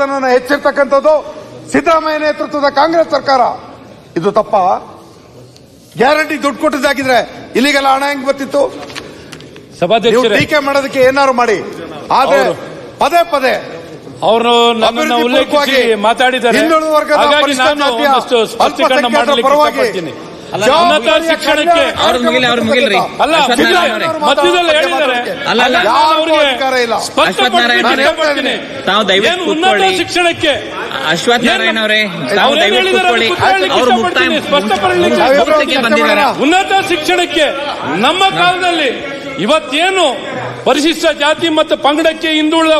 ಭಯೋತ್ಪಾದನೆಯನ್ನು ಹೆಚ್ಚಿರ್ತಕ್ಕಂಥದ್ದು ಸಿದ್ದರಾಮಯ್ಯ ನೇತೃತ್ವದ ಕಾಂಗ್ರೆಸ್ ಸರ್ಕಾರ. ಇದು ತಪ್ಪ. ಗ್ಯಾರಂಟಿ ದುಡ್ಡು ಕೊಟ್ಟಿದ್ದಾಗಿದ್ರೆ ಇಲ್ಲಿಗೆಲ್ಲ ಹಣ ಹೆಂಗ್ ಬರ್ತಿತ್ತು? ಟೀಕೆ ಮಾಡೋದಕ್ಕೆ ಏನಾರು ಮಾಡಿ. ಆದ್ರೆ ಪದೇ ಪದೇ ಅವರು ನನ್ನನ್ನು ಉಲ್ಲೇಖಿಸಿ ಮಾತಾಡಿದ್ದಾರೆ. ಹಿಂದುಳಿದ ವರ್ಗದ ಪರವಾಗಿ ಉನ್ನತ ಶಿಕ್ಷಣಕ್ಕೆ ಅವ್ರ ಮುಗಿಲಿ, ಅವ್ರು ಮುಗಿಲ್ರಿ. ಅಲ್ಲ ಮಧ್ಯದಲ್ಲಿ ಹೇಳಿದ್ದಾರೆ. ಅಲ್ಲ, ಅಶ್ವತ್ಥ ನಾರಾಯಣ ಇಷ್ಟಪಡ್ತೀನಿ. ತಾವು ದಯವಿಟ್ಟು ಉನ್ನತ ಶಿಕ್ಷಣಕ್ಕೆ? ಅಶ್ವಥ್ ನಾರಾಯಣ ಅವರೇ ತಾವು ದಯವಿಟ್ಟು ಕೂತ್ಕೊಳ್ಳಿ. ಅದಕ್ಕೆ ಅವರು ಮುಕ್ತಾಯ ಬಂದಿದ್ದಾರೆ. ಉನ್ನತ ಶಿಕ್ಷಣಕ್ಕೆ ನಮ್ಮ ಕಾಲದಲ್ಲಿ ಇವತ್ತೇನು ಪರಿಶಿಷ್ಟ ಜಾತಿ ಮತ್ತು ಪಂಗಡಕ್ಕೆ ಹಿಂದುಳಿದ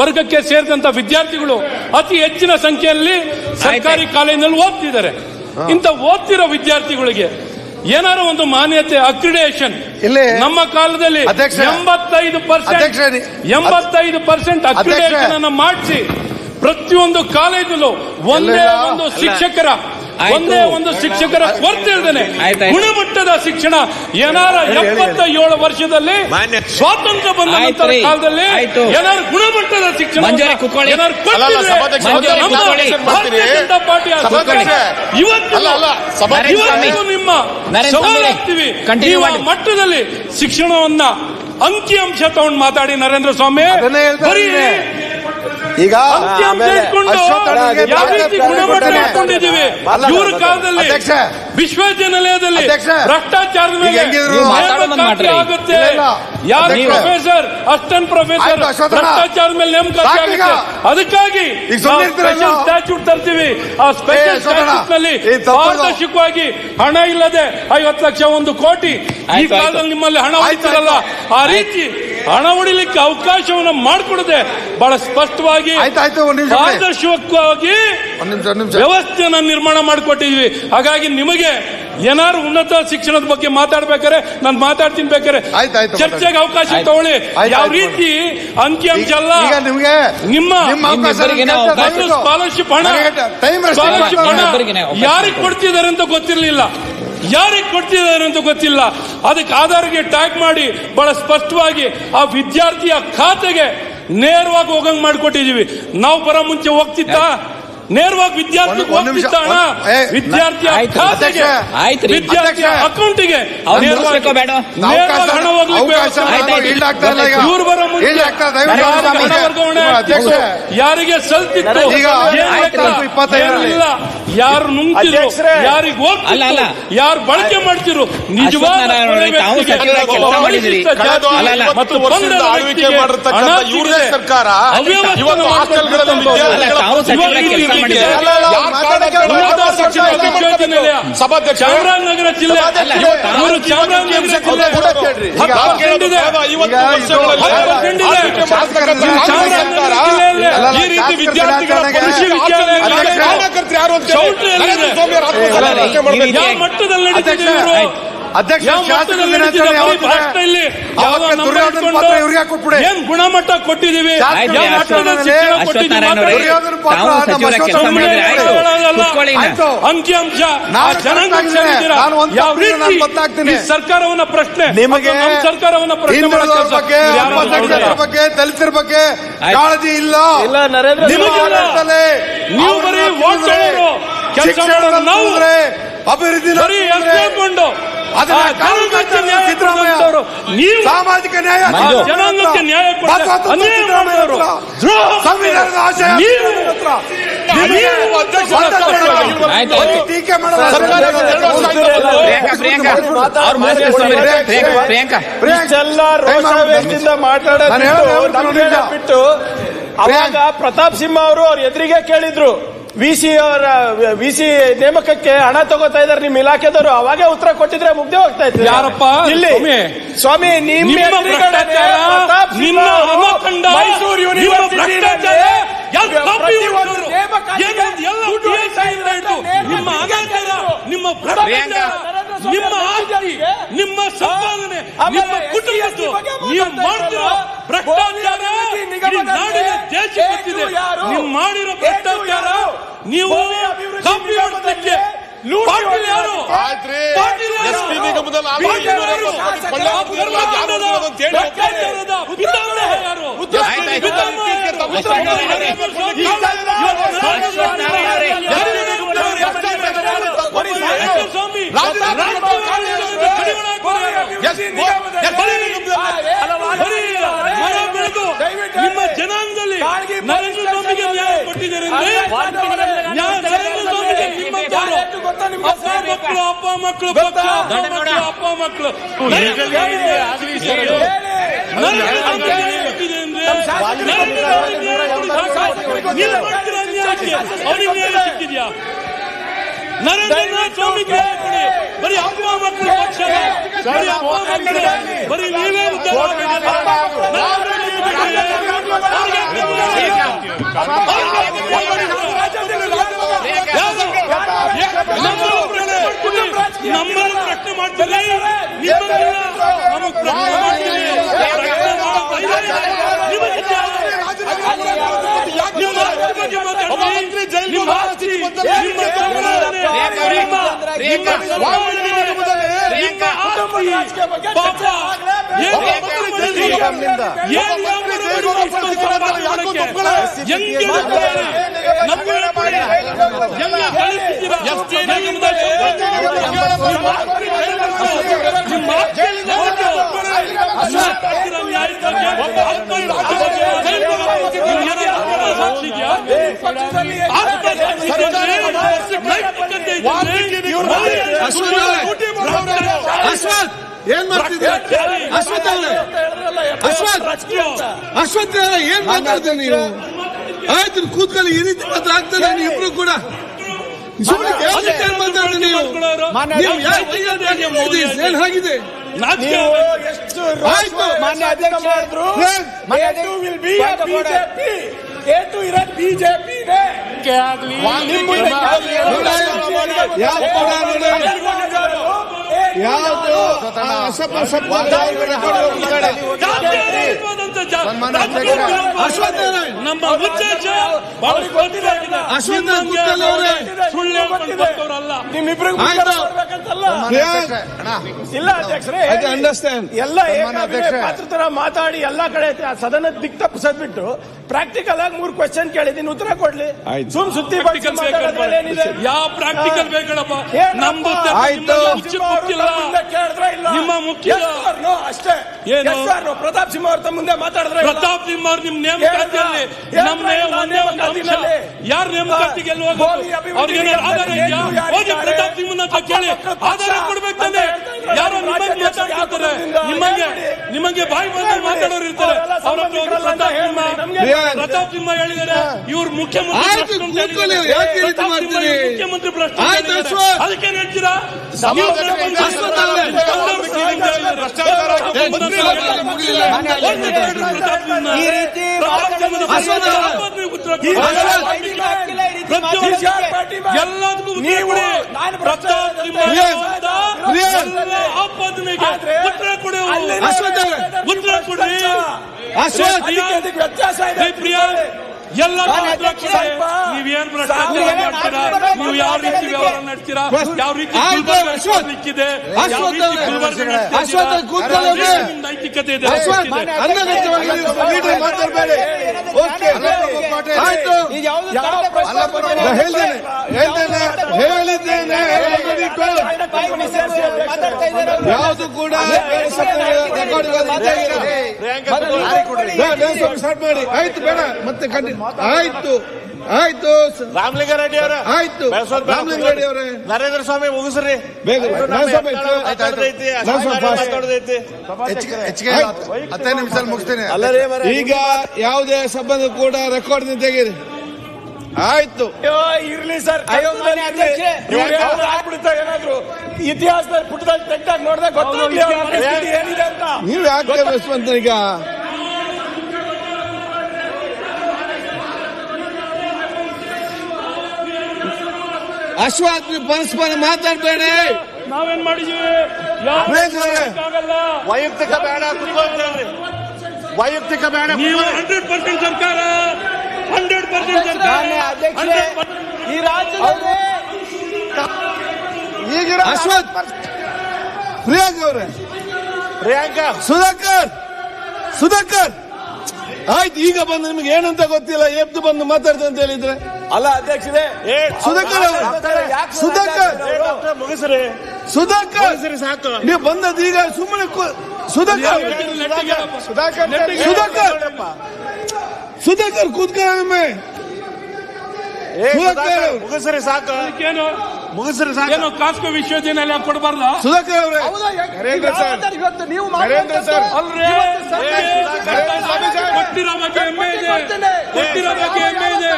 ವರ್ಗಕ್ಕೆ ಸೇರಿದಂತ ವಿದ್ಯಾರ್ಥಿಗಳು ಅತಿ ಹೆಚ್ಚಿನ ಸಂಖ್ಯೆಯಲ್ಲಿ ಸರ್ಕಾರಿ ಕಾಲೇಜಿನಲ್ಲಿ ಓದ್ತಿದ್ದಾರೆ. ಇಂಥ ಓದ್ತಿರೋ ವಿದ್ಯಾರ್ಥಿಗಳಿಗೆ ಏನಾದ್ರು ಒಂದು ಮಾನ್ಯತೆ ಅಕ್ರಿಡೇಷನ್ ಇಲ್ಲಿ ನಮ್ಮ ಕಾಲದಲ್ಲಿ ಎಂಬತ್ತೈದು ಪರ್ಸೆಂಟ್ ಎಂಬತ್ತೈದು ಪರ್ಸೆಂಟ್ ಅಕ್ರಿಡೇಷನ್ ಅನ್ನು ಮಾಡಿಸಿ ಪ್ರತಿಯೊಂದು ಕಾಲೇಜಲ್ಲೂ ಒಂದೇ ಒಂದು ಶಿಕ್ಷಕರ. ಒಂದೇ ಒಂದು ಶಿಕ್ಷಕರ ಕೊರತೆ ಇಲ್ದೇನೆ ಗುಣಮಟ್ಟದ ಶಿಕ್ಷಣ. ಏನಾರ ಎಪ್ಪತ್ತ ಏಳು ವರ್ಷದಲ್ಲಿ ಸ್ವಾತಂತ್ರ್ಯ ಬಂದ ನಂತರ. ಕಾಲದಲ್ಲಿ ಆಯ್ತು. ಏನಾದ್ರು ಗುಣಮಟ್ಟದ ಶಿಕ್ಷಣ. ಭಾರತೀಯ ಜನತಾ ಇವತ್ತು ನಿಮ್ಮ. ಮಟ್ಟದಲ್ಲಿ ಶಿಕ್ಷಣವನ್ನ ಅಂಕಿ ಅಂಶ ತಗೊಂಡು ಮಾತಾಡಿ ನರೇಂದ್ರ ಸ್ವಾಮಿ. ಈಗ ಇವ್ರ ಕಾಲದಲ್ಲಿ. ವಿಶ್ವವಿದ್ಯಾನಿಲಯದಲ್ಲಿ ಅಧ್ಯಕ್ಷ. ಭ್ರಷ್ಟಾಚಾರದ ಮೇಲೆ. ಆಗುತ್ತೆ. ಯಾರು ಪ್ರೊಫೆಸರ್ ಅಸ್ಟನ್ ಪ್ರೊಫೆಸರ್. ಭ್ರಷ್ಟಾಚಾರದ ಮೇಲೆ ನೇಮಕಾತಿ ಆಗುತ್ತೆ ಅದಕ್ಕಾಗಿ? ಸ್ಪೆಷಲ್ ಸ್ಟ್ಯಾಚ್ಯೂಟ್ ತರ್ತೀವಿ ಆ ಸ್ಪೆಷಲ್. ಸ್ಟ್ಯಾಚ್ಯೂಟ್ನಲ್ಲಿ. ಪಾರದರ್ಶಕವಾಗಿ ಹಣ ಇಲ್ಲದೆ ಐವತ್ತು ಲಕ್ಷ ಒಂದು ಕೋಟಿ ಈ ಕಾಲದಲ್ಲಿ ನಿಮ್ಮಲ್ಲಿ ಹಣ ಹೋಯ್ತಾರಲ್ಲ ಆ ರೀತಿ ಹಣ ಹೊಡಿಲಿಕ್ಕೆ ಅವಕಾಶವನ್ನು ಮಾಡಿಕೊಡದೆ ಬಹಳ ಸ್ಪಷ್ಟವಾಗಿ ಆಯ್ತು, ಆಯ್ತು, ಒಂದ್ ನಿಮಿಷ ಬಿಡಿ. ಪಾರದರ್ಶಕವಾಗಿ ವ್ಯವಸ್ಥೆಯನ್ನ ನಿರ್ಮಾಣ ಮಾಡಿಕೊಟ್ಟಿದ್ವಿ. ಹಾಗಾಗಿ ನಿಮಗೆ ಏನಾರು ಉನ್ನತ ಶಿಕ್ಷಣದ ಬಗ್ಗೆ ಮಾತಾಡ್ಬೇಕಾರೆ ನಾನು ಮಾತಾಡ್ತೀನಿ ಬೇಕಾರೆ ಚರ್ಚೆಗೆ ಅವಕಾಶ ತಗೊಳ್ಳಿ. ಯಾವ ರೀತಿ ಅಂಕಿ ಅಂಶ ಈಗ- ಅಲ್ಲ ನಿಮ್ಮ ಸ್ಕಾಲರ್ಶಿಪ್ ಹಣ. ಸ್ಕಾಲರ್ಶಿಪ್ ಹಣ ಯಾರಿಗೆ ಕೊಡ್ತಿದ್ದಾರೆ ಅಂತ ಗೊತ್ತಿರಲಿಲ್ಲ. ಯಾರಿಗೆ ಕೊಡ್ತಿದ್ದಾರೆ ಅಂತ ಗೊತ್ತಿಲ್ಲ. ಅದಕ್ಕೆ ಆಧಾರ್ಗೆ ಟ್ಯಾಗ್ ಮಾಡಿ ಬಹಳ ಸ್ಪಷ್ಟವಾಗಿ ಆ ವಿದ್ಯಾರ್ಥಿಯ ಖಾತೆಗೆ ನೇರವಾಗಿ ಹೋಗಂಗ್ ಮಾಡಿಕೊಟ್ಟಿದೀವಿ. ನಾವು ಬರೋ ಮುಂಚೆ ಹೋಗ್ತಿತ್ತ? ನೇರವಾಗಿ ವಿದ್ಯಾರ್ಥಿ ಒಂದು- ವಿದ್ಯಾರ್ಥಿ ನಿಮಿಷ. ಹಣ ವಿದ್ಯಾರ್ಥಿಯ ಖಾತೆಗೆ ಅಧ್ಯಕ್ಷ. ಅಕೌಂಟಿಗೆ ಹಣ ಹೋಗ್ಲಿಕ್ಕೆ ಇವ್ರು ಬರೋ ಮುಂಚೆ ಯಾರಿಗೆ ಸಲ್ತಿತ್ತು? ಇಪ್ಪತ್ತೈದರಲ್ಲಿ. ಯಾರು ನುಂಗ್ತಿದ್ರು ಯಾರಿಗೆ ಅಲ್ಲ, ಅಲ್ಲ. ಯಾರು ಬಳಕೆ ಮಾಡ್ತಿರು ನಿಜವಾದ ಅಶ್ವತ್ಥನಾರಾಯಣ ಅವರೇ, ಒಳ್ಳೆ ತಾವು ವ್ಯಕ್ತಿಗೆ ಸಚಿವರಾಗಿ ಕೆಲಸ ಮಾಡಿದಿರಿ. ಪರಿಶಿಷ್ಟ ಜಾತಿ ಕಳೆದ ಅಲ್ಲ, ಅಲ್ಲ. ಮತ್ತು ಐವತ್ತು ವರ್ಷದಿಂದ ಪಂಗಡದ ಆಳ್ವಿಕೆ ವ್ಯಕ್ತಿಗೆ ಮಾಡಿರ್ತಕ್ಕಂಥ ಹಣ ಇವ್ರದೇ ಸರ್ಕಾರ ಅವ್ಯವಸ್ಥೆಯನ್ನು ಇವತ್ತು ಹಾಸ್ಟೆಲ್ಗಳಲ್ಲಿ ಮಾಡ್ಕೊಳ್ತಕ್ಕಂಥದ್ದು. ಅಲ್ಲ, ತಾವು ಸಚಿವರಾಗಿ ಕೆಲಸ ಇವಾಗ ಮಾಡಿದ್ದೀರಿ. ಅಲ್ಲ, ಅಲ್ಲ, ಯಾರ್ ಮಾತಾಡಕ್ಕೆ ಉನ್ನತ ಶಿಕ್ಷಣ ಅಲ್ಲ, ವಿಶ್ವವಿದ್ಯಾನಿಲಯ ಸಭಾಧ್ಯಕ್ಷ ಚಾಮರಾಜನಗರ ಜಿಲ್ಲೆ ಅಲ್ಲ, ಇವರು ಚಾಮರಾಜನಗರ ಜಿಲ್ಲೆ ಈಗ ಹತ್ತು percent ಇದೆ. ಇವತ್ತು ವರ್ಷಗಳಲ್ಲಿ ಇದು- ಹತ್ತು percent ಇದೆ. ಆಳ್ವಿಕೆ ಮಾಡ್ತಕ್ಕಂಥ ಚಾಮರಾಜನಗರ ಜಿಲ್ಲೆಯಲ್ಲಿ ಅಲ್ಲ, ಅಲ್ಲ, ಈ ರೀತಿ ಶಾಸಕರ ವಿದ್ಯಾರ್ಥಿಗಳ. ಕಾರ್ಯಕರ್ತರು ಯಾರು ಅಂತ. ಯಾವ ಮಟ್ಟದಲ್ಲಿ ಅಧ್ಯಕ್ಷ ಶಾಸಕರ ದಿನಾಚರಣೆ ದುರ್ಯೋಧನ ಪಾತ್ರ ಇವ್ರಿಗೆ ಕೊಟ್ಬಿಡಿ ಏನ್ ಗುಣಮಟ್ಟ ಕೊಟ್ಟಿದೀವಿ. ಅಂಕಿ ಅಂಶ ಗೊತ್ತಾಗ್ತೀನಿ. ಈ ಸರ್ಕಾರವನ್ನ ಪ್ರಶ್ನೆ ನಿಮಗೆ ಸರ್ಕಾರವನ್ನ ಪ್ರಶ್ನೆ ಬಗ್ಗೆ ದಲಿತರ ಬಗ್ಗೆ. ಕಾಳಜಿ ಇಲ್ಲ. ಇಲ್ಲ ನರೇಂದ್ರ ನಿಮ್ಮ ನೀವು ಬರೀ ಓಟ್ ಅಭಿವೃದ್ಧಿ ಸಾಮಾಜಿಕ ನ್ಯಾಯ ಜನಾಂಗಕ್ಕೆ ನ್ಯಾಯ ಸಂವಿಧಾನದ ಆಶಯ. ಟೀಕೆ ಮಾತಾಡೋದು. ಬಿಟ್ಟು ಅವಾಗ ಪ್ರತಾಪ್ ಸಿಂಹ ಅವರು ಅವ್ರ ಎದುರಿಗೆ ಕೇಳಿದ್ರು. ವಿ ಸಿ ಅವರ ವಿಸಿ ನೇಮಕಕ್ಕೆ ಹಣ ತಗೋತಾ ಇದಾರೆ ನಿಮ್ ಇಲಾಖೆದವರು ಅವಾಗೇ ಉತ್ತರ ಕೊಟ್ಟಿದ್ರೆ ಮುಗ್ದೆ ಹೋಗ್ತಾ ಇತ್ತು ಯಾರಪ್ಪ? ಇಲ್ಲಿ ಸ್ವಾಮಿ. ನಿಮ್ಮ ನಿಮ್ಮ ನಿಮ್ಮ ಮೈಸೂರು ನಿಮ್ಮ ಹಿಡಿದು ನಿಮ್ಮ ನಿಮ್ಮ ನಿಮ್ಮ ಆಸ್ತಿ ನಿಮ್ಮ ಸಂಪಾದನೆ ನಿಮ್ಮ ಕುಟುಂಬದ್ದು ನೀವು ಮಾಡ್ತಿರೋ ಭ್ರಷ್ಟಾಚಾರ ದೇಶ ಗೊತ್ತಿದೆ? ನೀವು ಮಾಡಿರೋ ಭ್ರಷ್ಟಾಚಾರ? ನೀವು ಕಾಪಿ ಮಾಡಲಿಕ್ಕೆ ಸ್ವಾಮಿ. ಮಕ್ಕಳು ಅಪ್ಪ ಮಕ್ಕಳು ಅಪ್ಪ ಮಕ್ಕಳು ಅವ್ರಿಗೆ ನ್ಯಾಯ ಸಿಕ್ಕಿದ್ಯಾ ನರೇಂದ್ರ ನ್ಯಾಯ ಕೊಡಿ ಬರೀ ಅಪ್ಪ ಮಕ್ಕಳು ಪಕ್ಷ ಬರೀ ಅಪ್ಪ ಮಕ್ಕಳು ಬರೀ ನೀವೇ ಉದ್ಧಾರ ನಮ್ಮನ್ನು ಪ್ರಶ್ನೆ ನಮಗೆ ಮಾಡ್ತೀರಿ ಪ್ರಶ್ನೆ ಅಶ್ವಥ್ ಏನ್ ಮಾಡ್ತಿದ್ದೀರಾ ಅಶ್ವಥ್ ಅವರೇ ಅಶ್ವಥ್ ಏನ್ ಮಾತಾಡ್ತೀರಿ ನೀವು? ಆಯ್ತು ಕೂತ್ಕೊಳ್ಳಿ ಈ ರೀತಿ ಮಾತ್ರ ಆಗ್ತದೆ ಇಬ್ರು ಕೂಡ. ಸುಮ್ಮನೆ ಯಾವ್ದಕ್ಕೆ ಏನ್ ಮಾತಾಡ್ರಿ ನೀವು? ನೀವು ಯಾಕೆ ಹೀಗೆ ಮಾಡಿದ್ದೀರಿ? ಏನ್ ಆಗಿದೆ? ನಾಚಿಕೆ ನೀವು ಆಗ್ಬೇಕು. ಎಷ್ಟು ಆಯ್ತು. ಮಾನ್ಯ ಅಧ್ಯಕ್ಷ ಮಾಡಿದ್ರು ವಿಲ್ ಬಿ ಬಿಜೆಪಿ? ಯಾವುದು ಅವರೇ ನಮ್ಮ ಉದ್ದೇಶ ಬಹಳ. ಅಶ್ವಥ್. ಸುಳ್ಳು ನಿಮ್ಮಿಬ್ರಿಗೂ ಇಲ್ಲ ಅಧ್ಯಕ್ಷರೇ. ಎಲ್ಲ ಪಾತ್ರತರ ಮಾತಾಡಿ ಎಲ್ಲಾ ಕಡೆ ಆ ಸದನ ದಿಕ್ ತಪ್ಪಿಸದ್ಬಿಟ್ಟು ಪ್ರಾಕ್ಟಿಕಲ್ ಆಗಿ ಮೂರ್ ಕ್ವಶನ್ ಕೇಳಿದೀನಿ ಉತ್ತರ ಕೊಡ್ಲಿ. ಆಯ್ತು. ಸುಮ್ ಸುದ್ದಿ ಯಾವ ಪ್ರಾಕ್ಟಿಕಲ್ ಏನಪ್ಪ? ನಮ್ದು ಆಯ್ತು. ನಿಮ್ಮ ಮುಖ್ಯ- ಅಷ್ಟೇ. ಏನು? ಪ್ರತಾಪ್ ಸಿಂಹ ಅವ್ರ ತಮ್ಮ ಮುಂದೆ ಮಾತಾಡಿದ್ರೆ ಪ್ರತಾಪ್ ಸಿಂಹ ಅವ್ರ ನಿಮ್ ನೇಮಕಾತಿಯಲ್ಲಿ ಏನ್ ನಮ್ಮ ಮಾಡಿಲ್ಲ ಒಂದೇ ಒಂದು ಅಂಶ? ಯಾರ ನೇಮಕಾತಿಗೆ ಎಲ್ಲಿ ಹೋಗೋದು ಗೋಲಿ ಅಭಿವೃದ್ಧಿ ಅವ್ರಿಗೆ ಆಧಾರ ಇದೆಯಾ? ಹೋಗಿ ಪ್ರತಾಪ್ ಸಿಂಹನ ಹತ್ರ ಕೇಳಿ. ಆಧಾರ ಕೊಡ್ಬೇಕು ತಾನೆ. ಯಾರೋ ನಿಮಗೆ ಮಾತಾಡ್ತಿರ್ತಾರೆ. ನಿಮಗೆ ನಿಮಗೆ ಬಾಯಿ ಬಂದ ಮಾತಾಡೋರು ಇರ್ತಾರೆ. ಅವ್ರ ಹತ್ರ ಹೋಗಿ ಪ್ರತಾಪ್ ಸಿಂಹ ಹೇಳಿದ್ದಾರೆ ಇವ್ರು ಮುಖ್ಯಮಂತ್ರಿ? ಮುಖ್ಯಮಂತ್ರಿ. ಅದಕ್ಕೆ ಹೇಳ್ತೀರಾ. ಈ ರೀತಿ ಎಲ್ಲದಕ್ಕೂ ಪ್ರತಾಪ್ ಸಿಂಹ ಆಪಾದನೆಗೆ ಉತ್ತರ ಕೊಡಿ. ಉತ್ತರ ಕೊಡಿ. ವ್ಯತ್ಯಾಸ ಇದೆ ಎಲ್ಲ ನೀವೇನ್ ಭ್ರಷ್ಟಾಚಾರ ಮಾಡ್ತೀರಾ ನೀವು ಯಾವ ರೀತಿ ವ್ಯವಹಾರ ನಡೆಸ್ತೀರಾ ಯಾವ ರೀತಿ. ನಿಕ್ಕಿದೆ ಯಾವ ರೀತಿ. ನೈತಿಕತೆ ಇದೆ ಆಯ್ತು ಹೇಳ್ತೇನೆ ನಾ ಹೇಳ್ದೇನೆ ಹೇಳ್ದೇನೆ ಹೇಳಿದ್ದೇನೆ. ಯಾವುದು ಕೂಡ ಸ್ಟಾರ್ಟ್ ಮಾಡಿ. ಆಯ್ತು ಬೇಡ ಮತ್ತೆ ಆಯ್ತು ಆಯ್ತು. ರಾಮಲಿಂಗಾರೆಡ್ಡಿ ಅವರ ಆಯ್ತು. ರಾಮಲಿಂಗ ರೆಡ್ಡಿ ಅವರೇ. ನರೇಂದ್ರ ಸ್ವಾಮಿ ಮುಗಿಸ್ರಿ. ಬೇಗ ಹತ್ತೈದು ನಿಮಿಷ ಮುಗಿಸ್ತೀನಿ. ಈಗ ಯಾವುದೇ ಸಂಬಂಧ ಕೂಡ ರೆಕಾರ್ಡ್ ತೆಗೀರಿ. ಆಯ್ತು. ಇರ್ಲಿ ಸರ್. ಏನಾದ್ರು ಇತಿಹಾಸದಲ್ಲಿ ಪುಟದಲ್ಲಿ ತೆಗ್ದಾಗ ನೋಡಿದ್ರೆ ಗೊತ್ತಾಗ್ಲಿ ಏನಿದೆ ಅಂತ. ನೀವು ಯಾಕೆ ಬಸ್ವಂತ ಈಗ ಅಶ್ವಾತ್ ಪರಸ್ಪರ ಮಾತಾಡ್ಬೇಡಿ. ನಾವೇನ್ ಮಾಡಿದೀವಿ? ವೈಯಕ್ತಿಕ ಬೇಡ ವೈಯಕ್ತಿಕ ಬೇಡ ನೀವು ಹಂಡ್ರೆಡ್ ಪರ್ಸೆಂಟ್ ಸರ್ಕಾರ ಹಂಡ್ರೆಡ್ ಪರ್ಸೆಂಟ್ ಸರ್ಕಾರ 100% ಈ ರಾಜ್ಯದಲ್ಲಿ ಈಗಿರೋ ಅಶ್ವಥ್. ಪ್ರಿಯಾಂಕ್ ಅವ್ರೆ. ಪ್ರಿಯಾಂಕಾ. ಸುಧಾಕರ್. ಸುಧಾಕರ್. ಆಯ್ತು ಈಗ ಬಂದು ನಿಮ್ಗೆ ಏನಂತ ಗೊತ್ತಿಲ್ಲ ಎದ್ದು ಬಂದು ಮಾತಾಡ್ತೀನಿ ಅಂತ ಹೇಳಿದ್ರೆ. ಅಲ್ಲ ಅಧ್ಯಕ್ಷರೇ ಸುಧಾಕರ್ ಅವರು. ಯಾಕೆ ಸುಧಾಕರ್ ಮುಗಿಸ್ರಿ. ಸುಧಾಕರ್. ಸಾಕು. ನೀವು ಬಂದದ್ದು ಈಗ ಸುಮ್ಮನೆ ಸುಧಾಕರ್. ಸುಧಾಕರ್. ಸುಧಾಕರ್. ಸುಧಾಕರ್ ಕೂತ್ಕೊಳ್ಳ ಅವ್ರು. ಮುಗಿಸ್ರಿ ಸಾಕು. ಮುಗಿಸ್ರಿ ಸಾಕು. ಏನು ಕಾಸ್ಕೋ ವಿಶ್ವವಿದ್ಯಾನಿಲಯ ಕೊಡಬಾರ್ದ? ಸುಧಾಕರ್ ಅವರೇ. ಇವತ್ತು ನೀವು ನರೇಂದ್ರ ಸರ್. ಅಲ್ರೇ. ಕೊಟ್ಟಿರೋ ಬಗ್ಗೆ ಹೆಮ್ಮೆ ಇದೆ. ಕೊಟ್ಟಿರೋ ಬಗ್ಗೆ ಹೆಮ್ಮೆ ಇದೆ.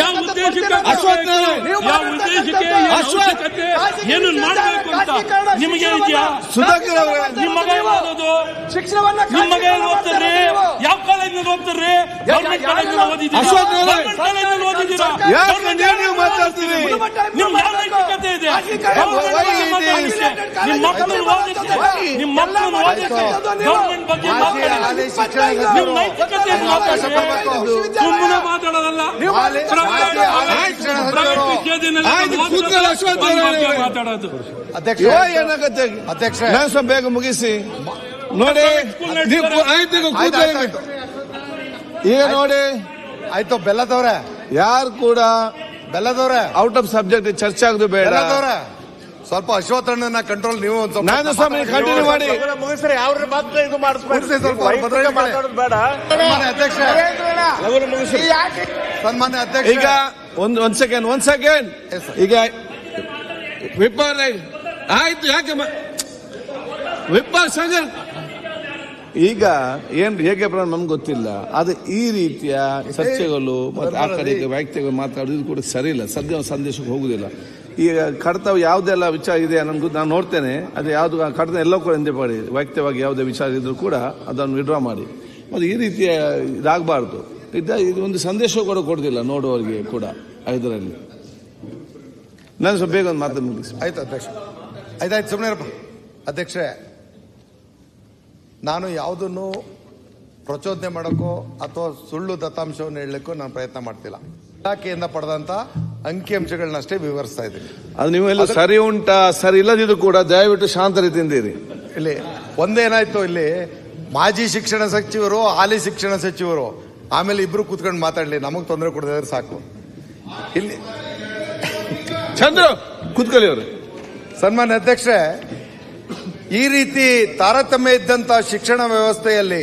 ಯಾವ ಉದ್ದೇಶಕ್ಕೆ ಅಶ್ವಥ್ ನೀವು ಯಾವ ಉದ್ದೇಶಕ್ಕೆ ಏನು ಅಶ್ವಥ್. ಅವಶ್ಯಕತೆ? ಏನು ಮಾಡಬೇಕು ಅಂತ ನಿಮಗೆ ಇದೆಯಾ? ಸುಧಾಕರ್ ಅವರೇ. ನಿಮ್ಮ ಮಗ ಏನ್ ಓದೋದು ಶಿಕ್ಷಣವನ್ನ ನಿಮ್ಮ ಮಗ ಏನ್ ಓದ್ತಾರ್ರಿ ಯಾವ ಕಾಲೇಜ್ನಲ್ಲಿ ಓದ್ತಾರ್ರಿ ಗೌರ್ಮೆಂಟ್ ಕಾಲೇಜ್ನಲ್ಲಿ ಓದಿದ್ದೀರಾ. ಗೌರ್ಮೆಂಟ್ ಕಾಲೇಜ್ನಲ್ಲಿ ಓದಿದ್ದೀರಾ? ಯಾಕೆ ಗೌರ್ಮೆಂಟ್ ನೀವು ನೀವು ಮಾತಾಡ್ತೀರಿ? ನಿಮ್ ಯಾವ ನೈತಿಕತೆ ಇದೆ. ನಿಮ್ಮ ಮಕ್ಕಳನ್ನು ಓದಿಸಿ ನಿಮ್ಮ ಮಕ್ಕಳನ್ನು ಓದಿಸಿ ಗೌರ್ಮೆಂಟ್ ಬಗ್ಗೆ ಮಾತಾಡಿ ನಿಮ್ ನೈತಿಕತೆ ಸುಮ್ಮನೆ ಮಾತಾಡೋದಲ್ಲ. ಪ್ರೈವೇಟ್ ವಿದ್ಯಾರ್ಥಿನಲ್ಲಿ ಆಯ್ತು, ಕೂತ್ಕೊಳ್ಳಿ, ಅಶ್ವಥ್ ಬಂದ್ ನಾರಾಯಣ್ ಅವರೇ. ಮಾತಾಡೋದು. ಅಧ್ಯಕ್ಷ ನಾನು ಬೇಗ ಮುಗಿಸಿ. ನೋಡಿ ಆಯ್ತು. ಈಗ ನೋಡಿ. ಆಯ್ತು ಬೆಲ್ಲದವ್ರೆ. ಯಾರು ಕೂಡ ಬೆಲ್ಲದವ್ರೆ. ಔಟ್ ಆಫ್ ಸಬ್ಜೆಕ್ಟ್ ಚರ್ಚೆ ಆಗುದು ಬೇಡ. ಬೆಲ್ಲದವ್ರೆ. ಸ್ವಲ್ಪ ಅಶ್ವತ್ಥಣ್ಣನ ಕಂಟ್ರೋಲ್ ನೀವು ಒಂದ್ ಸ್ವಲ್ಪ ನಾನು ಸ್ವಾಮಿ ಕಂಟಿನ್ಯೂ ಮಾಡಿ. ಮುಗಿಸ್ರಿ ಅವ್ರ ಮಾತ್ರ ಇದು ಮುಗಿಸ್ರಿ ಸ್ವಲ್ಪ, ಬದಲಾವಣೆ ಮಾತಾಡೋದು ಬೇಡ. ಸನ್ಮಾನ್ಯ ಅಧ್ಯಕ್ಷ. ಮುಗಿಸ್ರಿ. ಸನ್ಮಾನ್ಯ ಅಧ್ಯಕ್ಷ. ಈಗ ಒಂದ್ ಒಂದ್ ಸೆಕೆಂಡ್ ಒಂದ್ ಸೆಕೆಂಡ್. ಈಗ ವಿಪ ಆಯ್ತು ಯಾಕೆ ವಿಪ್ಪ ವಿಪ ಸಂಘ ಈಗ ಏನ್ ಹೇಗೆ ಪ್ರಾಣ ನಮ್ಗೆ ಗೊತ್ತಿಲ್ಲ. ಅದು ಈ ರೀತಿಯ ಚರ್ಚೆಗಳು ಮತ್ತೆ ಆ ಕಡೆ ವ್ಯಕ್ತಿಗಳು ಮಾತಾಡೋದು ಕೂಡ ಸರಿ ಇಲ್ಲ. ಸದ್ಯ ಸಂದೇಶಕ್ಕೆ ಹೋಗುದಿಲ್ಲ. ಈಗ ಕಡತ ಯಾವುದೆಲ್ಲ ವಿಚಾರ ಇದೆ ನಮ್ಗೆ ನಾನು ನೋಡ್ತೇನೆ. ಅದು ಯಾವ್ದು ಕಡತ ಎಲ್ಲ ಕೂಡ ಹಿಂದೆ ಮಾಡಿ ವೈಯಕ್ತಿಕವಾಗಿ ಯಾವುದೇ ವಿಚಾರ ಇದ್ರೂ ಕೂಡ ಅದನ್ನು ವಿಡ್ರಾ ಮಾಡಿ. ಮತ್ತು ಈ ರೀತಿಯ ಇದಾಗಬಾರ್ದು. ಇದ್ದ ಇದು ಒಂದು ಸಂದೇಶ ಕೂಡ ಕೊಡೋದಿಲ್ಲ ನೋಡುವವರಿಗೆ ಕೂಡ, ಇದರಲ್ಲಿ. ನಾನು ಸ್ವಲ್ಪ ಬೇಗ ಒಂದು ಮಾತು ಮುಗಿಸಿ ಆಯ್ತು ಅಧ್ಯಕ್ಷ. ಆಯ್ತಾಯ್ತು ಸುಮ್ಮನೆ ಅಧ್ಯಕ್ಷರೇ ನಾನು ಯಾವುದನ್ನು ಪ್ರಚೋದನೆ ಮಾಡೋಕ್ಕೋ ಅಥವಾ ಸುಳ್ಳು ದತ್ತಾಂಶವನ್ನು ಹೇಳಲಿಕ್ಕೂ ನಾನು ಪ್ರಯತ್ನ ಮಾಡ್ತಿಲ್ಲ. ಇಲಾಖೆಯಿಂದ ಪಡೆದಂತ ಅಂಕಿಅಂಶಗಳನ್ನಷ್ಟೇ ವಿವರಿಸ್ತಾ ಇದ್ದೀನಿ. ಅದು ನೀವೆಲ್ಲ ಸರಿ ಉಂಟಾ ಸರಿ ಇಲ್ಲದಿದ್ರು ಕೂಡ ದಯವಿಟ್ಟು ಶಾಂತ ರೀತಿಯಿಂದ ಇರಿ ಇಲ್ಲಿ ಒಂದೇನಾಯ್ತು ಇಲ್ಲಿ ಮಾಜಿ ಶಿಕ್ಷಣ ಸಚಿವರು ಹಾಲಿ ಶಿಕ್ಷಣ ಸಚಿವರು ಆಮೇಲೆ ಇಬ್ರು ಕೂತ್ಕೊಂಡು ಮಾತಾಡ್ಲಿ ನಮಗ್ ತೊಂದರೆ ಕೊಡದಿದ್ರೆ ಸಾಕು. ಇಲ್ಲಿ ಚಂದ್ರ ಕೂತ್ಕೊಳ್ಳಿ ಅವರು. ಸನ್ಮಾನ್ಯ ಅಧ್ಯಕ್ಷರೇ ಈ ರೀತಿ ತಾರತಮ್ಯ ಇದ್ದಂತಹ ಶಿಕ್ಷಣ ವ್ಯವಸ್ಥೆಯಲ್ಲಿ